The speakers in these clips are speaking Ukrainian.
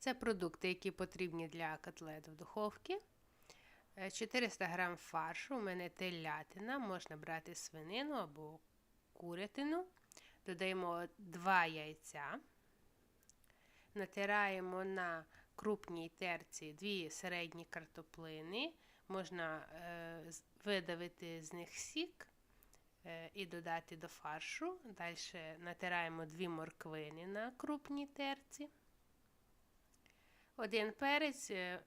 Це продукти, які потрібні для котлет в духовці. Е, 400 г фаршу, у мене телятина, можна брати свинину або курятину. Додаємо 2 яйця. Натираємо на крупній терці 2 середні картоплини. Можна е, видавити з них сік е, і додати до фаршу. Далі натираємо 2 морквини на крупній терці. Один перець е,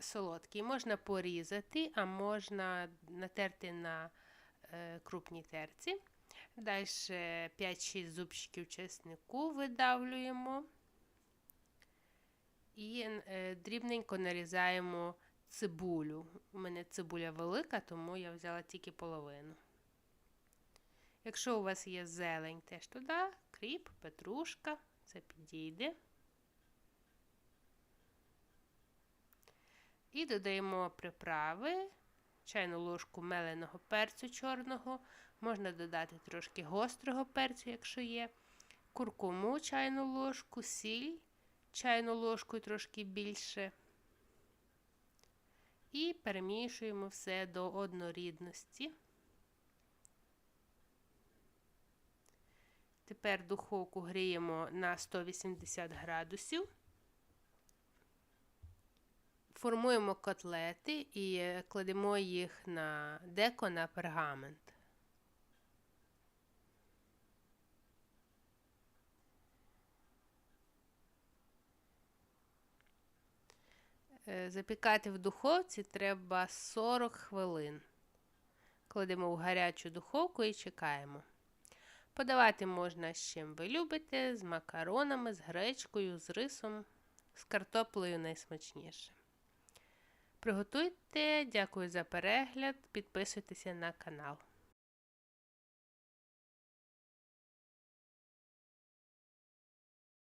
солодкий можна порізати, а можна натерти на е, крупній терці. Далі 5-6 зубчиків чеснику видавлюємо. І е, дрібненько нарізаємо цибулю. У мене цибуля велика, тому я взяла тільки половину. Якщо у вас є зелень, теж туди, кріп, петрушка, це підійде. І додаємо приправи, чайну ложку меленого перцю чорного, можна додати трошки гострого перцю, якщо є, куркуму чайну ложку, сіль, чайну ложку трошки більше. І перемішуємо все до однорідності. Тепер духовку гріємо на 180 градусів. Формуємо котлети і е, кладемо їх на деко на пергамент. Е, Запікати в духовці треба 40 хвилин. Кладемо в гарячу духовку і чекаємо. Подавати можна з чим ви любите, з макаронами, з гречкою, з рисом, з картоплею найсмачніше. Приготуйте, дякую за перегляд, підписуйтеся на канал.